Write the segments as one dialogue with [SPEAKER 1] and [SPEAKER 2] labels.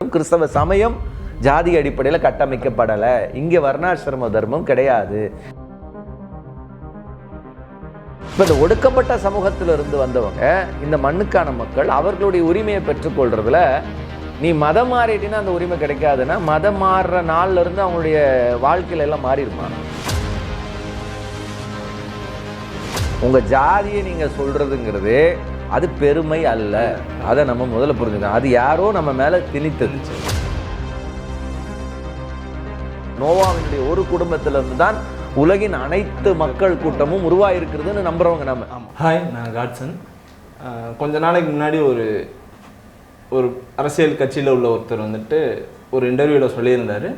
[SPEAKER 1] கிறிஸ்தவ சமயம் ஜாதி அடிப்படையில் கட்டமைக்கப்படலை. இங்கே வர்ணாசிரம தர்மம் கிடையாது. இப்போ இந்த ஒடுக்கப்பட்ட சமூகத்திலிருந்து வந்தவங்க இந்த மண்ணுக்கான மக்கள் அவர்களுடைய உரிமையை பெற்றுக்கொள்றதுல நீ மதம் மாறிட்டினா அந்த உரிமை கிடைக்காதுன்னா மதம் மாறுற நாள்ல இருந்து அவங்களுடைய வாழ்க்கையில எல்லாம் மாறிடுமா உங்க ஜாதியை நீங்க சொல்றதுங்கிறது அது பெருமை அல்ல. அதை நம்ம முதல்ல புரிஞ்சுக்கணும். அது யாரோ நம்ம மேலே திணித்தது. நோவாவினுடைய ஒரு குடும்பத்திலிருந்து தான் உலகின் அனைத்து மக்கள் கூட்டமும் உருவாயிருக்கிறதுன்னு நம்புறவங்க நம்ம
[SPEAKER 2] ஹாய் நான் காட்சன் கொஞ்ச நாளைக்கு முன்னாடி ஒரு ஒரு அரசியல் கட்சியில் உள்ள ஒருத்தர் வந்துட்டு ஒரு இன்டர்வியூவில் சொல்லியிருந்தார்.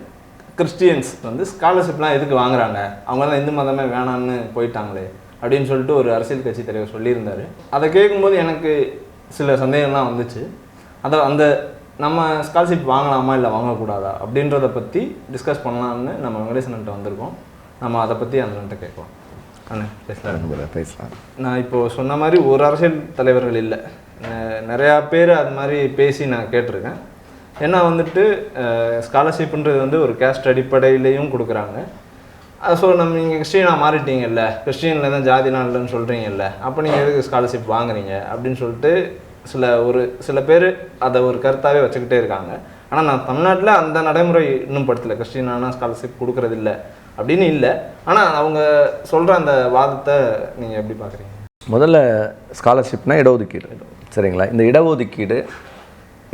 [SPEAKER 2] கிறிஸ்டியன்ஸ் வந்து ஸ்காலர்ஷிப்லாம் எதுக்கு வாங்குறாங்க? அவங்க தான் இந்து மதமே வேணான்னு போயிட்டாங்களே. அப்படின்னு சொல்லிட்டு ஒரு அரசியல் கட்சி தலைவர் சொல்லியிருந்தார். அதை கேட்கும்போது எனக்கு சில சந்தேகம்லாம் வந்துச்சு. அதை அந்த நம்ம ஸ்காலர்ஷிப் வாங்கலாமா இல்லை வாங்கக்கூடாதா அப்படின்றத பற்றி டிஸ்கஸ் பண்ணலாம்னு நம்ம வெங்கடேசன்கிட்ட வந்திருக்கோம். நம்ம அதை பற்றி அந்த கேட்கலாம் அண்ணே பேசலாம்.
[SPEAKER 1] பேசலாம்.
[SPEAKER 2] நான் இப்போ சொன்ன மாதிரி ஒரு அரசியல் தலைவர்கள் இல்லை. நிறையா பேர் அது மாதிரி பேசி நான் கேட்டிருக்கேன். ஏன்னா வந்துட்டு ஸ்காலர்ஷிப்ன்றது வந்து ஒரு கேஸ்ட் அடிப்படையிலையும் கொடுக்குறாங்க. ஸோ நம்ம நீங்கள் கிறிஸ்டியனாக மாறிட்டீங்கல்ல. கிறிஸ்டியனில் தான் ஜாதி நாள்லன்னு சொல்கிறீங்கல்ல அப்போ நீங்கள் எதுக்கு ஸ்காலர்ஷிப் வாங்குறீங்க? அப்படின்னு சொல்லிட்டு சில ஒரு சில பேர் அதை ஒரு கருத்தாகவே வச்சுக்கிட்டே இருக்காங்க. ஆனால் நான் தமிழ்நாட்டில் அந்த நடைமுறை இன்னும் படுத்தலை. கிறிஸ்டியனானா ஸ்காலர்ஷிப் கொடுக்கறது இல்லை அப்படின்னு இல்லை. ஆனால் அவங்க சொல்கிற அந்த வாதத்தை நீங்கள் எப்படி பார்க்குறீங்க?
[SPEAKER 1] முதல்ல ஸ்காலர்ஷிப்னா இடஒதுக்கீடு. சரிங்களா? இந்த இடஒதுக்கீடு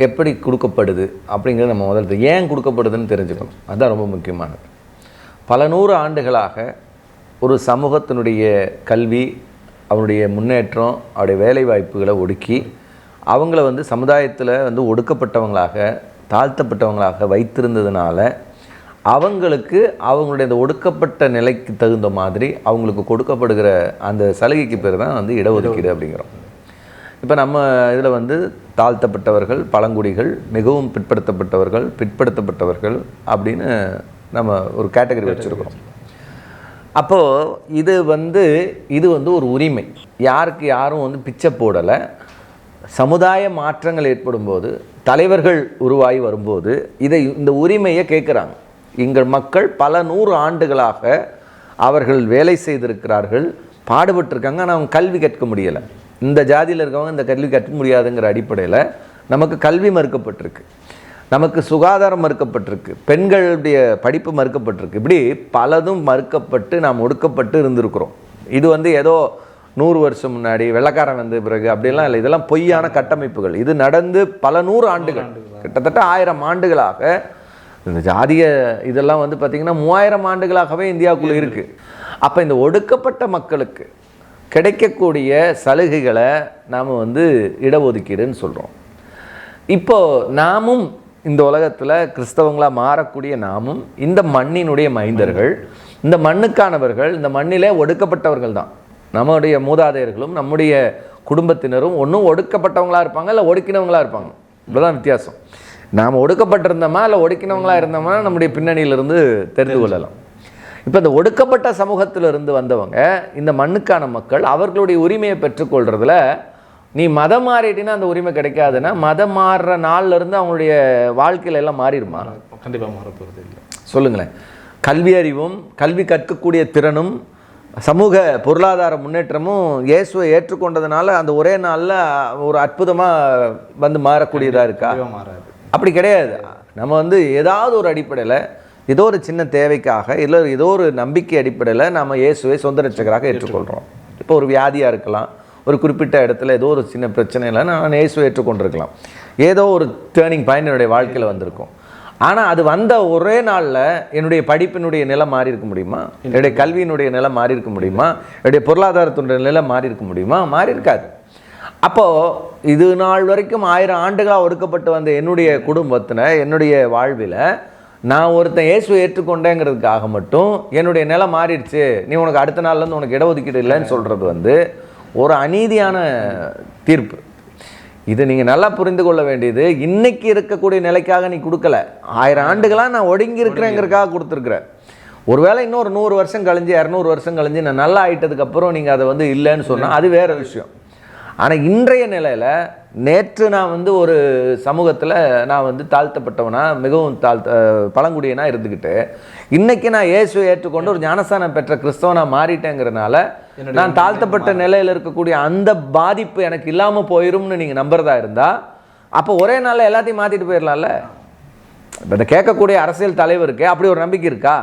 [SPEAKER 1] எப்படி கொடுக்கப்படுது அப்படிங்கிறது நம்ம முதல்ல ஏன் கொடுக்கப்படுதுன்னு தெரிஞ்சுக்கணும். அதுதான் ரொம்ப முக்கியமானது. பல நூறு ஆண்டுகளாக ஒரு சமூகத்தினுடைய கல்வி அவனுடைய முன்னேற்றம் அவருடைய வேலை வாய்ப்புகளை ஒடுக்கி அவங்கள வந்து சமுதாயத்தில் வந்து ஒடுக்கப்பட்டவங்களாக தாழ்த்தப்பட்டவங்களாக வைத்திருந்ததுனால அவங்களுக்கு அவங்களுடைய அந்த ஒடுக்கப்பட்ட நிலைக்கு தகுந்த மாதிரி அவங்களுக்கு கொடுக்கப்படுகிற அந்த சலுகைக்கு பேர் தான் வந்து இடஒதுக்கீடு அப்படிங்கிறோம். இப்போ நம்ம இதில் வந்து தாழ்த்தப்பட்டவர்கள் பழங்குடிகள் மிகவும் பிற்படுத்தப்பட்டவர்கள் பிற்படுத்தப்பட்டவர்கள் அப்படின்னு நம்ம ஒரு கேட்டகரி வச்சுருக்கிறோம். அப்போது இது வந்து இது வந்து ஒரு உரிமை. யாருக்கு யாரும் வந்து பிச்சை போடலை. சமுதாய மாற்றங்கள் ஏற்படும் போது தலைவர்கள் உருவாகி வரும்போது இதை இந்த உரிமையை கேட்குறாங்க. எங்கள் மக்கள் பல நூறு ஆண்டுகளாக அவர்கள் வேலை செய்திருக்கிறார்கள் பாடுபட்டிருக்காங்க ஆனால் அவங்க கல்வி கற்க முடியலை. இந்த ஜாதியில் இருக்கவங்க இந்த கல்வி கற்க முடியாதுங்கிற அடிப்படையில் நமக்கு கல்வி மறுக்கப்பட்டிருக்கு. நமக்கு சுகாதாரம் மறுக்கப்பட்டிருக்கு. பெண்களுடைய படிப்பு மறுக்கப்பட்டிருக்கு. இப்படி பலதும் மறுக்கப்பட்டு நாம் ஒடுக்கப்பட்டு இருந்திருக்கிறோம். இது வந்து ஏதோ நூறு வருஷம் முன்னாடி வெள்ளக்காரன் வந்த பிறகு அப்படிலாம் இல்லை. இதெல்லாம் பொய்யான கட்டமைப்புகள். இது நடந்து பல நூறு ஆண்டுகள். கிட்டத்தட்ட ஆயிரம் ஆண்டுகளாக இந்த ஜாதிய இதெல்லாம் வந்து பார்த்திங்கன்னா மூவாயிரம் ஆண்டுகளாகவே இந்தியாவுக்குள்ளே இருக்குது அப்போ இந்த ஒடுக்கப்பட்ட மக்களுக்கு கிடைக்கக்கூடிய சலுகைகளை நாம் வந்து இடஒதுக்கீடுன்னு சொல்கிறோம் இப்போ நாமும் இந்த உலகத்தில் கிறிஸ்தவங்களாக மாறக்கூடிய நாமும் இந்த மண்ணினுடைய மைந்தர்கள் இந்த மண்ணுக்கானவர்கள் இந்த மண்ணிலே ஒடுக்கப்பட்டவர்கள் தான். நம்முடைய மூதாதையர்களும் நம்முடைய குடும்பத்தினரும் ஒன்றும் ஒடுக்கப்பட்டவங்களா இருப்பாங்க இல்லை ஒடுக்கினவங்களா இருப்பாங்க. இவ்வளோதான் வித்தியாசம். நாம் ஒடுக்கப்பட்டிருந்தோமா இல்லை ஒடுக்கினவங்களா இருந்தோமா நம்முடைய பின்னணியிலிருந்து தெரிந்து கொள்ளலாம். இப்போ இந்த ஒடுக்கப்பட்ட சமூகத்திலிருந்து வந்தவங்க இந்த மண்ணுக்கான மக்கள் அவர்களுடைய உரிமையை பெற்றுக்கொள்கிறதுல நீ மதம் மாறிட்டினா அந்த உரிமை கிடைக்காதுன்னா மதம் மாறுற நாள்ல இருந்து அவங்களுடைய வாழ்க்கையில எல்லாம் மாறிடுமா?
[SPEAKER 2] கண்டிப்பாக மாற போகிறது இல்லை.
[SPEAKER 1] சொல்லுங்களேன். கல்வி அறிவும் கல்வி கற்கக்கூடிய திறனும் சமூக பொருளாதார முன்னேற்றமும் இயேசுவை ஏற்றுக்கொண்டதுனால அந்த ஒரே நாளில் ஒரு அற்புதமாக வந்து மாறக்கூடியதாக இருக்கா?
[SPEAKER 2] மாறாது.
[SPEAKER 1] அப்படி கிடையாது. நம்ம வந்து ஏதாவது ஒரு அடிப்படையில் ஏதோ ஒரு சின்ன தேவைக்காக இல்லை ஏதோ ஒரு நம்பிக்கை அடிப்படையில் நம்ம இயேசுவை சொந்த ரட்சகராக ஏற்றுக்கொள்கிறோம் இப்போ ஒரு வியாதியாக இருக்கலாம் ஒரு குறிப்பிட்ட இடத்துல ஏதோ ஒரு சின்ன பிரச்சனையில் நான் இயேசுவை ஏற்றுக்கொண்டிருக்கலாம். ஏதோ ஒரு டேர்னிங் பாயிண்ட் என்னுடைய வாழ்க்கையில் வந்திருக்கும். ஆனால் அது வந்த ஒரே நாளில் என்னுடைய படிப்பினுடைய நிலை மாறி இருக்க முடியுமா? என்னுடைய கல்வியினுடைய நிலை மாறி இருக்க முடியுமா? என்னுடைய பொருளாதாரத்தினுடைய நிலை மாறி இருக்க முடியுமா? மாறி இருக்காது. அப்போது இது நாள் வரைக்கும் ஆயிரம் ஆண்டுகளாக ஒடுக்கப்பட்டு வந்த என்னுடைய குடும்பத்தில் என்னுடைய வாழ்வில் நான் ஒருத்தன் இயேசுவை ஏற்றுக்கொண்டேங்கிறதுக்காக மட்டும் என்னுடைய நிலை மாறிடுச்சு. நீ உனக்கு அடுத்த நாள்லேருந்து உனக்கு இடஒதுக்கீடு இல்லைன்னு சொல்கிறது வந்து ஒரு அநீதியான தீர்ப்பு. இது நீங்கள் நல்லா புரிந்து கொள்ள வேண்டியது இன்றைக்கி இருக்கக்கூடிய நிலைக்காக நீ கொடுக்கல. ஆயிரம் ஆண்டுகளாக நான் ஒடுங்கி இருக்கிறேங்கிறதுக்காக கொடுத்துருக்குறேன். ஒருவேளை இன்னொரு நூறு வருஷம் கழிஞ்சு இரநூறு வருஷம் கழிஞ்சு நான் நல்லா ஆகிட்டதுக்கப்புறம் நீங்கள் அதை வந்து இல்லைன்னு சொன்னால் அது வேறு விஷயம். ஆனால் இன்றைய நிலையில் நேற்று நான் வந்து ஒரு சமூகத்தில் நான் வந்து தாழ்த்தப்பட்டவனா மிகவும் தாழ்த்த பழங்குடியனாக இருந்துக்கிட்டு இன்றைக்கி நான் இயேசுவை ஏற்றுக்கொண்டு ஒரு ஞானஸ்தானம் பெற்ற கிறிஸ்தவனாக மாறிட்டேங்கிறனால நான் தாழ்த்தப்பட்ட நிலையில் இருக்கக்கூடிய அந்த பாதிப்பு எனக்கு இல்லாமல் போயிரும்னு நீங்கள் நம்புறதா இருந்தா அப்போ ஒரே நாளில் எல்லாத்தையும் மாற்றிட்டு போயிடலாம்ல இப்போ இந்த கேட்கக்கூடிய அரசியல் தலைவருக்கு அப்படி ஒரு நம்பிக்கை இருக்கா?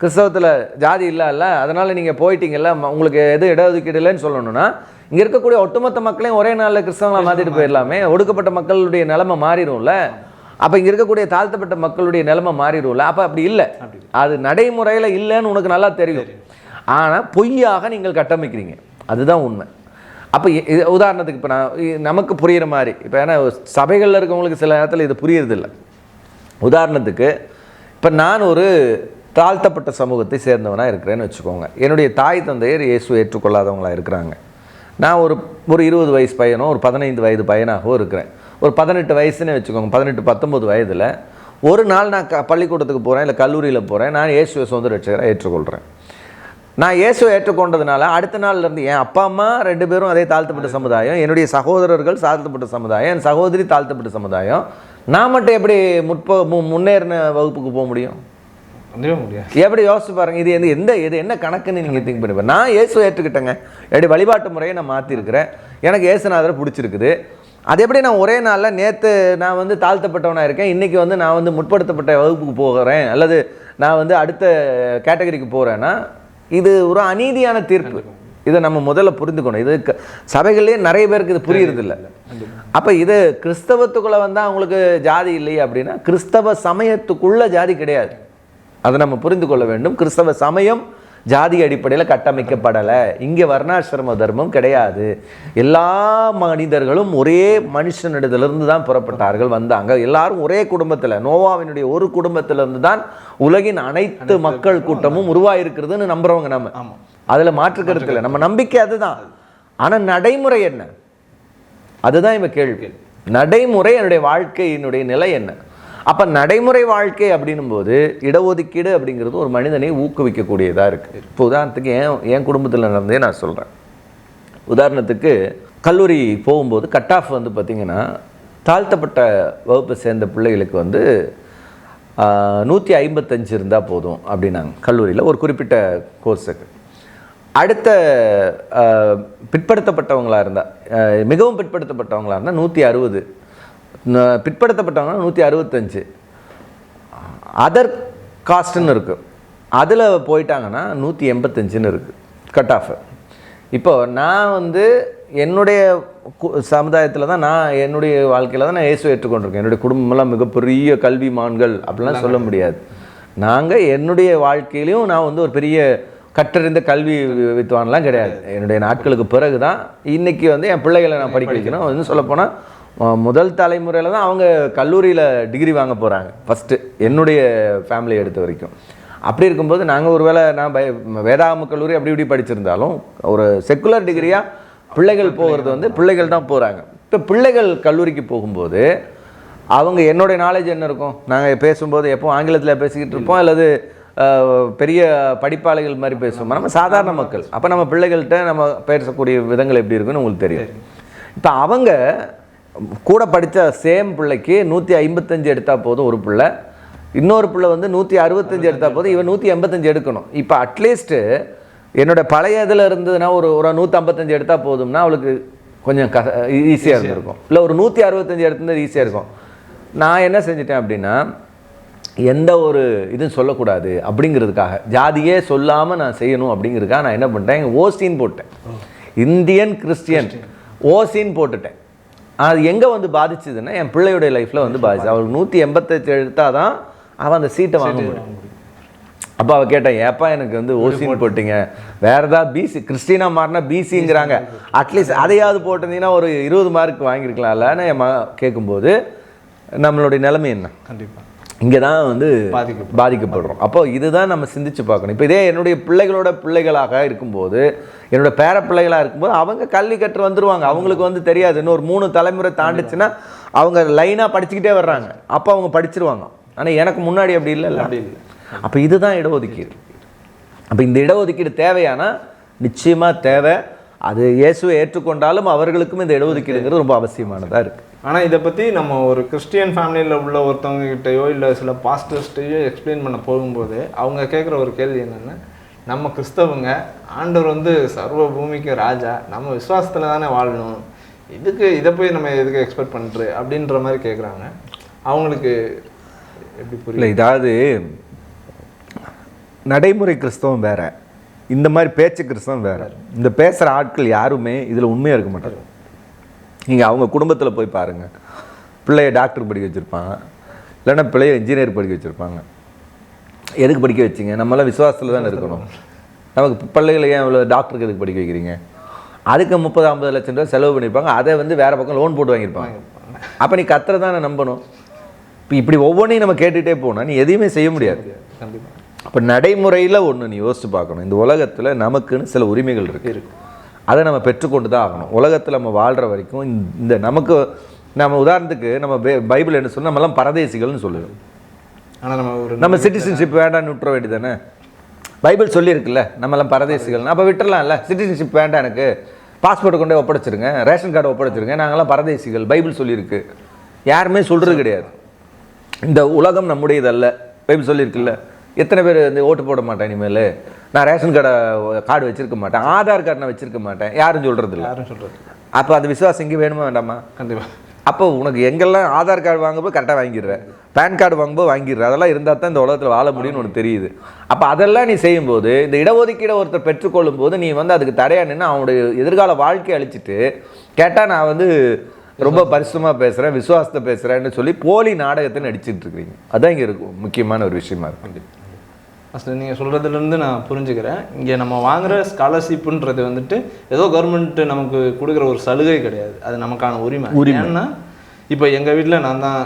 [SPEAKER 1] கிறிஸ்தவத்தில் ஜாதி இல்லைல்ல அதனால் நீங்கள் போயிட்டீங்கல்ல உங்களுக்கு எது இடஒதுக்கீடு இல்லைன்னு சொல்லணும்னா இங்கே இருக்கக்கூடிய ஒட்டுமொத்த மக்களையும் ஒரே நாளில் கிறிஸ்தவங்களை மாற்றிட்டு போயிடலாமே ஒடுக்கப்பட்ட மக்களுடைய நிலைமை மாறிடும்ல? அப்போ இங்கே இருக்கக்கூடிய தாழ்த்தப்பட்ட மக்களுடைய நிலைமை மாறிடும்ல? அப்போ அப்படி இல்லை. அது நடைமுறையில் இல்லைன்னு உனக்கு நல்லா தெரியும். ஆனால் பொய்யாக நீங்கள் கட்டமைக்கிறீங்க. அதுதான் உண்மை. அப்போ இது உதாரணத்துக்கு இப்போ நான் நமக்கு புரிகிற மாதிரி இப்போ ஏன்னா சபைகளில் இருக்கவங்களுக்கு சில நேரத்தில் இது புரியறதில்ல. உதாரணத்துக்கு இப்போ நான் ஒரு தாழ்த்தப்பட்ட சமூகத்தை சேர்ந்தவனாக இருக்கிறேன்னு வச்சுக்கோங்க. என்னுடைய தாய் தந்தையர் இயேசு ஏற்றுக்கொள்ளாதவங்களா இருக்கிறாங்க. நான் ஒரு ஒரு இருபது வயசு பையனோ ஒரு பதினைந்து வயது பையனாகவோ இருக்கிறேன். ஒரு பதினெட்டு வயசுன்னு வச்சுக்கோங்க பதினெட்டு பத்தொம்பது வயதில் ஒரு நாள் நான் க பள்ளிக்கூடத்துக்கு போகிறேன் இல்லை கல்லூரியில் போகிறேன் நான் இயேசுவை சொந்த ரட்சகராக ஏற்றுக்கொள்கிறேன் நான் இயேசுவை ஏற்றுக்கொண்டதுனால அடுத்த நாள்ல இருந்து என் அப்பா அம்மா ரெண்டு பேரும் அதே தாழ்த்தப்பட்ட சமுதாயம் என்னுடைய சகோதரர்கள் தாழ்த்தப்பட்ட சமுதாயம் என் சகோதரி தாழ்த்தப்பட்ட சமுதாயம். நான் மட்டும் எப்படி முற்ப மு- முன்னேறின வகுப்புக்கு போக முடியும்? எப்படி யோசிச்சு பாருங்க இது எந்த எந்த இது என்ன கணக்குன்னு நீங்கள் திங்க் பண்ணி. நான் இயேசுவை ஏற்றுக்கிட்டேங்க. என்னுடைய வழிபாட்டு முறையை நான் மாற்றிருக்கிறேன் எனக்கு இயேசுநாதரை பிடிச்சிருக்குது. அது எப்படி நான் ஒரே நாளில் நேற்று நான் வந்து தாழ்த்தப்பட்டவனாக இருக்கேன் இன்றைக்கி வந்து நான் வந்து முற்படுத்தப்பட்ட வகுப்புக்கு போகிறேன் அல்லது நான் வந்து அடுத்த கேட்டகரிக்கு போகிறேன்னா இது ஒரு அநீதியான தீர்ப்பு. இதை நம்ம முதல்ல புரிந்துக்கணும். இது சபைகள்லேயே நிறைய பேருக்கு இது புரியறதில்ல அப்போ இது கிறிஸ்தவத்துக்குள்ளே வந்தால் அவங்களுக்கு ஜாதி இல்லையே அப்படின்னா கிறிஸ்தவ சமயத்துக்குள்ள ஜாதி கிடையாது. அதை நம்ம புரிந்து கொள்ள வேண்டும். கிறிஸ்தவ சமயம் ஜாதி அடிப்படையில் கட்டமைக்கப்படலை. இங்கே வர்ணாசிரம தர்மம் கிடையாது. எல்லா மனிதர்களும் ஒரே மனுஷனிடத்திலிருந்து தான் புறப்பட்டார்கள் வந்தாங்க. எல்லாரும் ஒரே குடும்பத்தில். நோவாவினுடைய ஒரு குடும்பத்திலிருந்து தான் உலகின் அனைத்து மக்கள் கூட்டமும் உருவாயிருக்கிறதுன்னு நம்புறவங்க நம்ம. அதில் மாற்று கருத்து இல்லை. நம்ம நம்பிக்கை அதுதான். ஆனால் நடைமுறை என்ன? அதுதான் இவ கேள்வி. நடைமுறை என்னுடைய வாழ்க்கையினுடைய நிலை என்ன? அப்போ நடைமுறை வாழ்க்கை அப்படின்னும் போது இடஒதுக்கீடு அப்படிங்கிறது ஒரு மனிதனை ஊக்குவிக்கக்கூடியதாக இருக்குது இப்போ உதாரணத்துக்கு ஏன் என் குடும்பத்தில் நடந்தே நான் சொல்கிறேன் உதாரணத்துக்கு கல்லூரி போகும்போது கட் ஆஃப் வந்து பார்த்திங்கன்னா தாழ்த்தப்பட்ட வகுப்பை சேர்ந்த பிள்ளைகளுக்கு வந்து நூற்றி ஐம்பத்தஞ்சு இருந்தால் போதும் அப்படின்னாங்க கல்லூரியில் ஒரு குறிப்பிட்ட கோர்ஸுக்கு அடுத்த பிற்படுத்தப்பட்டவங்களாக இருந்தால் மிகவும் பிற்படுத்தப்பட்டவங்களாக இருந்தால் நூற்றி அறுபது பிற்படுத்தப்பட்டவங்க நூற்றி அறுபத்தஞ்சு. அதர் காஸ்ட்னு இருக்குது அதில் போயிட்டாங்கன்னா நூற்றி எண்பத்தஞ்சுன்னு இருக்குது கட் ஆஃப் இப்போ நான் வந்து என்னுடைய சமுதாயத்தில் தான் நான் என்னுடைய வாழ்க்கையில் தான் நான் இயேசு ஏற்றுக்கொண்டிருக்கேன். என்னுடைய குடும்பமெல்லாம் மிகப்பெரிய கல்விமான்கள் அப்படிலாம் சொல்ல முடியாது. நாங்கள் என்னுடைய வாழ்க்கையிலையும் நான் வந்து ஒரு பெரிய கற்றறிந்த கல்வி வித்வான்லாம் கிடையாது. என்னுடைய நாட்களுக்கு பிறகு தான் இன்னைக்கு வந்து என் பிள்ளைகளை நான் படிக்க வைக்கணும். வந்து சொல்லப்போனால் முதல் தலைமுறையில் தான் அவங்க கல்லூரியில் டிகிரி வாங்க போகிறாங்க ஃபஸ்ட்டு என்னுடைய ஃபேமிலி எடுத்த வரைக்கும். அப்படி இருக்கும்போது நாங்கள் ஒருவேளை நான் பய வேதாகம கல்லூரி அப்படி இப்படி படிச்சிருந்தாலும் ஒரு செக்குலர் டிகிரியாக பிள்ளைகள் போகிறது வந்து பிள்ளைகள் தான் போகிறாங்க இப்போ பிள்ளைகள் கல்லூரிக்கு போகும்போது அவங்க என்னுடைய நாலேஜ் என்ன இருக்கும்? நாங்கள் பேசும்போது எப்போ ஆங்கிலத்தில் பேசிக்கிட்டு இருப்போம் அல்லது பெரிய படிப்பாளிகள் மாதிரி பேசுவோம். நம்ம சாதாரண மக்கள். அப்போ நம்ம பிள்ளைகள்கிட்ட நம்ம பேசக்கூடிய விதங்கள் எப்படி இருக்குன்னு உங்களுக்கு தெரியும். இப்போ அவங்க கூட படித்த சேம் பிள்ளைக்கு நூற்றி ஐம்பத்தஞ்சு எடுத்தால் போதும் ஒரு பிள்ளை. இன்னொரு பிள்ளை வந்து நூற்றி அறுபத்தஞ்சு எடுத்தால் போதும். இவன் நூற்றி எண்பத்தஞ்சு எடுக்கணும். இப்போ அட்லீஸ்ட்டு என்னோட பழைய இதில் இருந்ததுன்னா ஒரு ஒரு நூற்றம்பத்தஞ்சு எடுத்தால் போதும்னா அவளுக்கு கொஞ்சம் க ஈஸியாக இருந்திருக்கும். இல்லை ஒரு நூற்றி அறுபத்தஞ்சு எடுத்திருந்தது ஈஸியாக இருக்கும். நான் என்ன செஞ்சிட்டேன் அப்படின்னா எந்த ஒரு இதுவும் சொல்லக்கூடாது அப்படிங்கிறதுக்காக ஜாதியே சொல்லாமல் நான் செய்யணும் அப்படிங்கிறதுக்காக நான் என்ன பண்ணிட்டேன்? ஓசின்னு போட்டேன். இந்தியன் கிறிஸ்டியன் ஓசின்னு போட்டுட்டேன். அது எங்கே வந்து பாதிச்சதுன்னா என் பிள்ளையுடைய லைஃப்பில் வந்து பாதிச்சு. அவளுக்கு நூற்றி எண்பத்தஞ்சு எடுத்தால் தான் அவன் அந்த சீட்டை வாங்க முடியும். அப்போ அவ கேட்டேன் ஏப்பா எனக்கு வந்து ஓசின்னு போட்டீங்க. வேற ஏதாவது பிசி கிறிஸ்டினா மாறினா பிசிங்கிறாங்க அட்லீஸ்ட் அதையாவது போட்டிருந்தீங்கன்னா ஒரு இருபது மார்க் வாங்கியிருக்கலாம்லன்னு என் மக கேட்கும்போது நம்மளுடைய நிலைமை என்ன?
[SPEAKER 2] கண்டிப்பாக
[SPEAKER 1] இங்கே தான் வந்து. பாதிக்கப்படுறோம் அப்போ இதுதான் நம்ம சிந்திச்சு பார்க்கணும். இப்போ இதே என்னுடைய பிள்ளைகளோட பிள்ளைகளாக இருக்கும்போது என்னோட பேர பிள்ளைகளாக இருக்கும்போது அவங்க கல்வி கற்று வந்துருவாங்க. அவங்களுக்கு வந்து தெரியாது. இன்னொரு மூணு தலைமுறை தாண்டிச்சுன்னா அவங்க லைனாக படிச்சுக்கிட்டே வர்றாங்க. அப்போ அவங்க படிச்சிருவாங்க. ஆனால் எனக்கு முன்னாடி அப்படி இல்லைல்ல
[SPEAKER 2] அப்படி இல்லை.
[SPEAKER 1] அப்போ இதுதான் இடஒதுக்கீடு. அப்போ இந்த இடஒதுக்கீடு தேவையானா நிச்சயமாக தேவை. அது இயேசுவை ஏற்றுக்கொண்டாலும் அவர்களுக்கும் இந்த இடஒதுக்கீடுங்கிறது ரொம்ப அவசியமானதாக இருக்குது
[SPEAKER 2] ஆனா இதை பத்தி நம்ம ஒரு கிறிஸ்டியன் ஃபேமிலியில் உள்ள ஒருத்தவங்க கிட்டயோ இல்லை சில பாஸ்டர்ஸ்டையோ எக்ஸ்பிளைன் பண்ண போகும்போது அவங்க கேட்குற ஒரு கேள்வி என்னன்னா நம்ம கிறிஸ்தவங்க ஆண்டவர் வந்து சர்வ பூமிக்கு ராஜா நம்ம விசுவாசத்துல தானே வாழணும். இதுக்கு இதை போய் நம்ம எதுக்கு எக்ஸ்பெக்ட் பண்ணுறது அப்படின்ற மாதிரி கேட்குறாங்க அவங்களுக்கு எப்படி புரியல
[SPEAKER 1] இதாவது நடைமுறை கிறிஸ்தவம் வேற. இந்த மாதிரி பேச்சு கிறிஸ்தவம் வேற. இந்த பேசுகிற ஆட்கள் யாருமே இதில் உண்மையாக இருக்க மாட்டாங்க. நீங்கள் அவங்க குடும்பத்தில் போய் பாருங்கள் பிள்ளைய டாக்டர் படிக்க வச்சுருப்பாங்க. இல்லைன்னா பிள்ளைய இன்ஜினியர் படிக்க வச்சுருப்பாங்க. எதுக்கு படிக்க வச்சீங்க? நம்மளாம் விசுவாசத்தில் தானே இருக்கணும். நமக்கு பிள்ளைகளை ஏன் இவ்வளோ டாக்டருக்கு எதுக்கு படிக்க வைக்கிறீங்க? அதுக்கு முப்பது ஐம்பது லட்சம் ரூபா செலவு பண்ணியிருப்பாங்க. அதை வந்து வேறு பக்கம் லோன் போட்டு வாங்கியிருப்பாங்க. அப்போ நீ கத்துற தானே நம்பணும். இப்போ இப்படி ஒவ்வொன்றையும் நம்ம கேட்டுகிட்டே போனால் நீ எதையுமே செய்ய முடியாது.
[SPEAKER 2] கண்டிப்பா.
[SPEAKER 1] அப்போ நடைமுறையில் ஒன்று நீ யோசிச்சு பார்க்கணும். இந்த உலகத்தில் நமக்குன்னு சில உரிமைகள் இருக்கு.
[SPEAKER 2] இருக்கு.
[SPEAKER 1] அதை நம்ம பெற்றுக்கொண்டு தான் ஆகணும். உலகத்தில் நம்ம வாழ்கிற வரைக்கும் இந்த- நமக்கு நம்ம உதாரணத்துக்கு நம்ம பைபிள் என்ன சொல்லணும் நம்மலாம் பரதேசிகள்னு சொல்லுவோம்
[SPEAKER 2] ஆனா நம்ம ஒரு
[SPEAKER 1] நம்ம சிட்டிசன்ஷிப் வேண்டாம்னு விட்டுற வேண்டியதானே பைபிள் சொல்லியிருக்குல்ல நம்மலாம் பரதேசிகள் அப்போ விட்டுறலாம்ல. சிட்டிசன்ஷிப் வேண்டாம் எனக்கு. பாஸ்போர்ட் கொண்டே ஒப்படைச்சிருங்க. Ration card ஒப்படைச்சிருங்க. நாங்களாம் பரதேசிகள். பைபிள் சொல்லியிருக்கு. யாருமே சொல்கிறது கிடையாது. இந்த உலகம் நம்முடையதல்ல. பைபிள் சொல்லியிருக்குல்ல. எத்தனை பேர் வந்து ஓட்டு போட மாட்டேன் இனிமேல்? நான் ரேஷன் கார்டை கார்டு வச்சிருக்க மாட்டேன். ஆதார் கார்டு நான் வச்சிருக்க மாட்டேன். யாரும் சொல்கிறது இல்லை
[SPEAKER 2] யாரும் சொல்றது
[SPEAKER 1] அப்போ அது விசுவாசம் இங்கே வேணுமா வேண்டாமா?
[SPEAKER 2] கண்டிப்பா.
[SPEAKER 1] அப்போ உனக்கு எங்கெல்லாம் ஆதார் கார்டு வாங்கும்போது கரெக்டாக வாங்கிடுற. பேன் கார்டு வாங்கும்போது வாங்கிடுற. அதெல்லாம் இருந்தால் தான் இந்த உலகத்தில் வாழ முடியும்னு உனக்கு தெரியுது. அப்போ அதெல்லாம் நீ செய்யும்போது இந்த இடஒதுக்கீடை ஒருத்தர் பெற்றுக்கொள்ளும் போது நீ வந்து அதுக்கு தடையாக நின்று அவனுடைய எதிர்கால வாழ்க்கையை அழிச்சிட்டு கேட்டால் நான் வந்து ரொம்ப பரிசுத்தமாக பேசுகிறேன் விசுவாசத்தை பேசுகிறேன்னு சொல்லி போலி நாடகத்தை நடிச்சிட்டு இருக்கிறீங்க. அதான் இங்கே இருக்கும் முக்கியமான ஒரு விஷயமா இருக்கும்
[SPEAKER 2] ஃபஸ்ட்டு நீங்கள் சொல்கிறதுலேருந்து நான் புரிஞ்சுக்கிறேன். இங்கே நம்ம வாங்குற ஸ்காலர்ஷிப்புன்றது வந்துட்டு ஏதோ கவர்மெண்ட் நமக்கு கொடுக்குற ஒரு சலுகை கிடையாது. அது நமக்கான உரிமை. ஏன்னா இப்போ எங்கள் வீட்டில் நான் தான்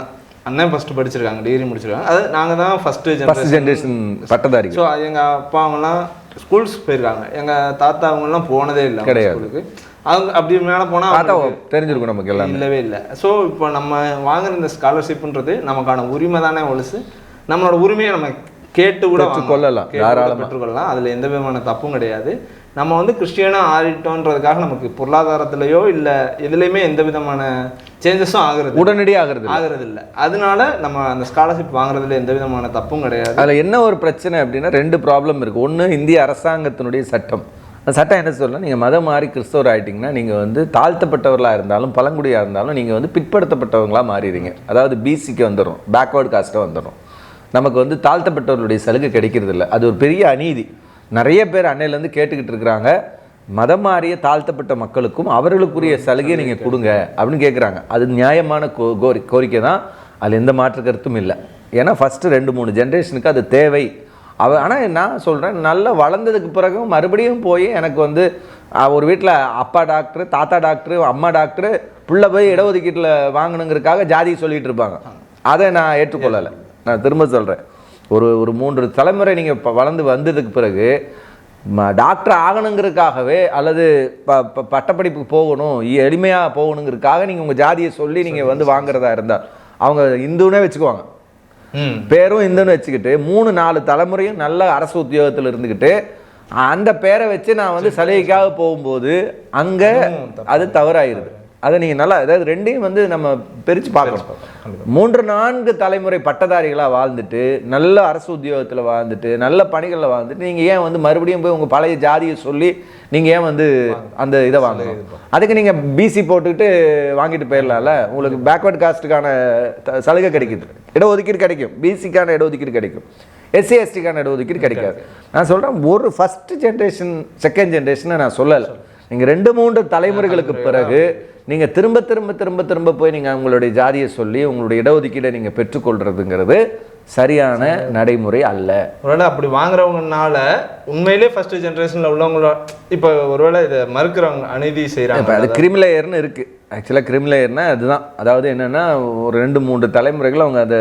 [SPEAKER 2] அண்ணன் ஃபஸ்ட்டு படிச்சிருக்காங்க டிகிரி முடிச்சிருக்காங்க. அது நாங்கள் தான் ஃபஸ்ட்டு
[SPEAKER 1] ஃபர்ஸ்ட் ஜென்ரேஷன் பட்டதாரிகள்.
[SPEAKER 2] ஸோ எங்கள் அப்பா அவங்கலாம் ஸ்கூல்ஸ் போயிருக்காங்க. எங்கள் தாத்தா அவங்கெல்லாம் போனதே இல்லை
[SPEAKER 1] கிடையாது.
[SPEAKER 2] அவங்க அப்படி மேலே போனால்
[SPEAKER 1] தெரிஞ்சிருக்கும் நமக்கு எல்லாம்.
[SPEAKER 2] இல்லவே இல்லை. ஸோ இப்போ நம்ம வாங்குற இந்த ஸ்காலர்ஷிப்ன்றது நமக்கான உரிமை தானே ஒழுசு நம்மளோட உரிமையை நம்ம கேட்டு கூட வாங்கலாம்.
[SPEAKER 1] பெற்றுக்கொள்ளலாம்,
[SPEAKER 2] கேட்டு கூட
[SPEAKER 1] தாராளமா.
[SPEAKER 2] பெற்றுக்கொள்ளலாம் அதில் எந்த விதமான தப்பும் கிடையாது. நம்ம வந்து கிறிஸ்டியனாக ஆறிட்டோன்றதுக்காக நமக்கு பொருளாதாரத்திலையோ இல்லை எதுலேயுமே எந்த விதமான சேஞ்சஸும் ஆகுறது
[SPEAKER 1] உடனடியாக ஆகுறது
[SPEAKER 2] ஆகுறது இல்லை. அதனால நம்ம அந்த ஸ்காலர்ஷிப் வாங்குறதுல எந்த விதமான தப்பும் கிடையாது.
[SPEAKER 1] அதில் என்ன ஒரு பிரச்சனை அப்படின்னா ரெண்டு ப்ராப்ளம் இருக்குது ஒன்று இந்திய அரசாங்கத்தினுடைய சட்டம். அந்த சட்டம் என்ன சொல்லலாம் நீங்கள் மதம் மாறி கிறிஸ்தவர் ஆயிட்டீங்கன்னா நீங்கள் வந்து தாழ்த்தப்பட்டவர்களாக இருந்தாலும் பழங்குடியாக இருந்தாலும் நீங்கள் வந்து பிற்படுத்தப்பட்டவங்களா மாறிடுறீங்க அதாவது பிசிக்கு வந்துடும் பேக்வேர்டு காஸ்ட்டாக வந்துடும் நமக்கு வந்து தாழ்த்தப்பட்டவர்களுடைய சலுகை கிடைக்கிறது இல்லை அது ஒரு பெரிய அநீதி. நிறைய பேர் அன்னையிலேருந்து கேட்டுக்கிட்டு இருக்கிறாங்க. மதம் மாறிய தாழ்த்தப்பட்ட மக்களுக்கும் அவர்களுக்குரிய சலுகையை நீங்கள் கொடுங்க அப்படின்னு கேட்குறாங்க அது நியாயமான கோ கோரி கோரிக்கை தான். அதில் எந்த மாற்று கருத்தும் இல்லை. ஏன்னா ஃபஸ்ட்டு ரெண்டு மூணு ஜென்ரேஷனுக்கு அது தேவை. அவ ஆனால் நான் சொல்கிறேன் நல்லா வளர்ந்ததுக்கு பிறகும் மறுபடியும் போய் எனக்கு வந்து ஒரு வீட்டில் அப்பா டாக்டர் தாத்தா டாக்டர் அம்மா டாக்டர் புள்ள போய் இடஒதுக்கீட்டில் வாங்கணுங்கிறதுக்காக ஜாதி சொல்லிட்டு இருப்பாங்க. அதை நான் ஏற்றுக்கொள்ளலை. நான் திரும்ப சொல்கிறேன் ஒரு ஒரு மூன்று தலைமுறை நீங்கள் வளர்ந்து வந்ததுக்கு பிறகு டாக்டர் ஆகணுங்கிறதுக்காகவே அல்லது ப பட்டப்படிப்புக்கு போகணும் எளிமையாக போகணுங்கிறதுக்காக நீங்கள் உங்கள் ஜாதியை சொல்லி நீங்கள் வந்து வாங்குறதா இருந்தால் அவங்க இந்துனே வச்சுக்குவாங்க. பேரும் இந்துன்னு வச்சுக்கிட்டு மூணு நாலு தலைமுறையும் நல்ல அரசு உத்தியோகத்தில் இருந்துக்கிட்டு அந்த பேரை வச்சு நான் வந்து சலுகைக்காக போகும்போது அங்கே அது தவறாயிருது. அதை நீங்கள் நல்லா அதாவது ரெண்டையும் வந்து நம்ம பிரித்து பார்க்கணும். மூன்று நான்கு தலைமுறை பட்டதாரிகளாக வாழ்ந்துட்டு நல்ல அரசு உத்தியோகத்தில் வாழ்ந்துட்டு நல்ல பணிகளில் வாழ்ந்துட்டு நீங்கள் ஏன் வந்து மறுபடியும் போய் உங்கள் பழைய ஜாதியை சொல்லி நீங்கள் ஏன் வந்து அந்த இதை வாங்கணும்? அதுக்கு நீங்கள் பிசி போட்டுக்கிட்டு வாங்கிட்டு போயிடலாம்ல? உங்களுக்கு பேக்வர்ட் காஸ்ட்டுக்கான சலுகை கிடைக்குது. இடஒதுக்கீடு கிடைக்கும். பிசிக்கான இடஒதுக்கீடு கிடைக்கும். எஸ்சி எஸ்டிக்கான இடஒதுக்கீடு கிடைக்காது. நான் சொல்கிறேன் ஒரு ஃபர்ஸ்ட் ஜென்ரேஷன் செகண்ட் ஜென்ரேஷனை நான் சொல்லலை. நீங்கள் ரெண்டு மூன்று தலைமுறைகளுக்கு பிறகு நீங்கள் திரும்ப திரும்ப திரும்ப திரும்ப போய் நீங்கள் உங்களுடைய ஜாதியை சொல்லி உங்களுடைய இடஒதுக்கீடை நீங்கள் பெற்றுக்கொள்றதுங்கிறது சரியான நடைமுறை அல்ல.
[SPEAKER 2] ஒருவேளை அப்படி வாங்குறவங்கனால உண்மையிலே ஃபர்ஸ்ட் ஜென்ரேஷன்ல உள்ளவங்கள இப்போ ஒருவேளை இதை மறுக்கிறவங்க அநீதி
[SPEAKER 1] இப்போ
[SPEAKER 2] செய்கிறாங்க
[SPEAKER 1] அது கிரிமிலேயர்னு இருக்கு. ஆக்சுவலாக கிரிமிலேயர்னா அதுதான். அதாவது என்னன்னா ஒரு ரெண்டு மூன்று தலைமுறைகள் அவங்க அந்த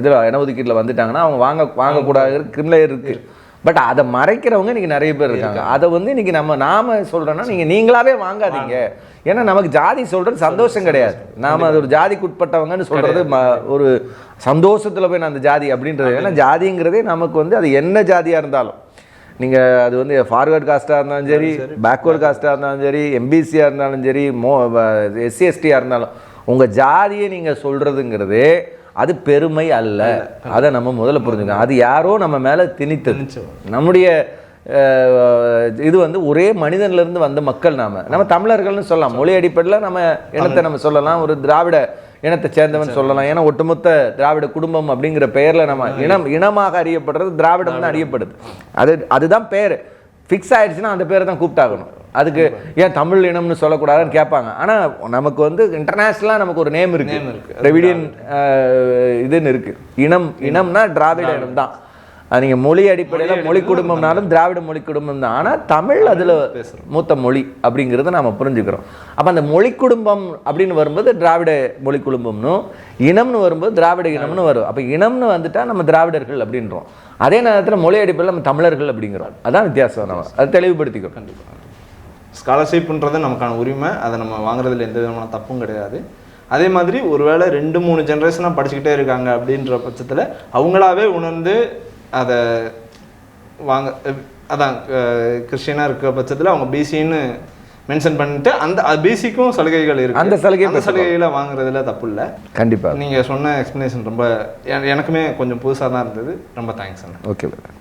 [SPEAKER 1] இதில் இடஒதுக்கீட்டில் வந்துட்டாங்கன்னா அவங்க வாங்க வாங்கக்கூடாது கிரிமிலேயர் இருக்கு. பட் அதை மறைக்கிறவங்க இன்னைக்கு நிறைய பேர் இருக்காங்க. அதை வந்து இன்னைக்கு நம்ம நாம சொல்றோம்னா நீங்க நீங்களாவே வாங்காதீங்க. ஏன்னா நமக்கு ஜாதி சொல்றது சந்தோஷம் கிடையாது. நாம அது ஒரு ஜாதிக்கு உட்பட்டவங்கன்னு சொல்றது ம- ஒரு சந்தோஷத்துல போய் நான் அந்த ஜாதி அப்படின்றது ஏன்னா ஜாதிங்கிறதே நமக்கு வந்து அது என்ன ஜாதியா இருந்தாலும். நீங்கள் அது வந்து ஃபார்வர்ட் காஸ்ட்டாக இருந்தாலும் சரி பேக்வர்ட் காஸ்ட்டாக இருந்தாலும் சரி எம்பிசியாக இருந்தாலும் சரி மோ எஸ்சி எஸ்டியாக இருந்தாலும் உங்கள் ஜாதியை நீங்கள் சொல்கிறதுங்கிறது அது பெருமை அல்ல. அதை நம்ம முதல்ல புரிஞ்சுக்கணும். அது யாரோ நம்ம மேலே திணித்தது. நம்முடைய இது வந்து ஒரே மனிதன்ல இருந்து வந்த மக்கள் நாம. நம்ம தமிழர்கள்னு சொல்லலாம். மொழி அடிப்படையில் நம்ம இனத்தை நம்ம சொல்லலாம். ஒரு திராவிட இனத்தை சேர்ந்தவன் சொல்லலாம். ஏன்னா ஒட்டுமொத்த திராவிட குடும்பம் அப்படிங்கிற பெயர்ல நம்ம இனம் இனமாக அறியப்படுறது திராவிடம். தான் அறியப்படுது. அது அதுதான் பேர். ஃபிக்ஸ் ஆயிடுச்சுன்னா அந்த பேரை தான் கூப்பிட்டாகணும். அதுக்கு ஏன் தமிழ் இனம்னு சொல்லக்கூடாதுன்னு கேட்பாங்க. ஆனா நமக்கு வந்து இன்டர்நேஷ்னலாக நமக்கு ஒரு நேம் இருக்கு. திராவிடியன் இதுன்னு இருக்கு. இனம் இனம்னா திராவிட இனம் தான் அது நீங்க மொழி அடிப்படையில் மொழி குடும்பம்னாலும் திராவிட மொழி குடும்பம் தான். ஆனா தமிழ் அதுல மூத்த மொழி அப்படிங்கிறத நாம புரிஞ்சுக்கிறோம். அப்ப அந்த மொழி குடும்பம் அப்படின்னு வரும்போது திராவிட மொழி குடும்பம்னும் இனம்னு வரும்போது திராவிட இனம்னு வரும். அப்ப இனம்னு வந்துட்டா நம்ம திராவிடர்கள் அப்படின்றோம். அதே நேரத்துல மொழி அடிப்படையில் நம்ம தமிழர்கள் அப்படிங்கிறோம். அதான் வித்தியாசம் நம்ம. அதை தெளிவுபடுத்திக்கிறோம்.
[SPEAKER 2] ஸ்காலர்ஷிப்ன்றது நமக்கான உரிமை. அதை நம்ம வாங்குறதுல எந்த விதமான தப்பும் கிடையாது. அதே மாதிரி ஒருவேளை ரெண்டு மூணு ஜென்ரேஷனாக படிச்சுக்கிட்டே இருக்காங்க அப்படின்ற பட்சத்தில் அவங்களாவே உணர்ந்து அதை வாங்க அதான் கிறிஸ்டியனாக இருக்க பட்சத்தில் அவங்க பிசின்னு மென்ஷன் பண்ணிட்டு அந்த பிசிக்கும் சலுகைகள் இருக்கு.
[SPEAKER 1] அந்த சலுகை
[SPEAKER 2] அந்த சலுகைகளை வாங்குறதுல தப்பு இல்லை.
[SPEAKER 1] கண்டிப்பா.
[SPEAKER 2] நீங்கள் சொன்ன எக்ஸ்ப்ளனேஷன் ரொம்ப எனக்குமே கொஞ்சம் புதுசாக தான் இருந்தது. ரொம்ப தேங்க்ஸ் அண்ணா.
[SPEAKER 1] ஓகே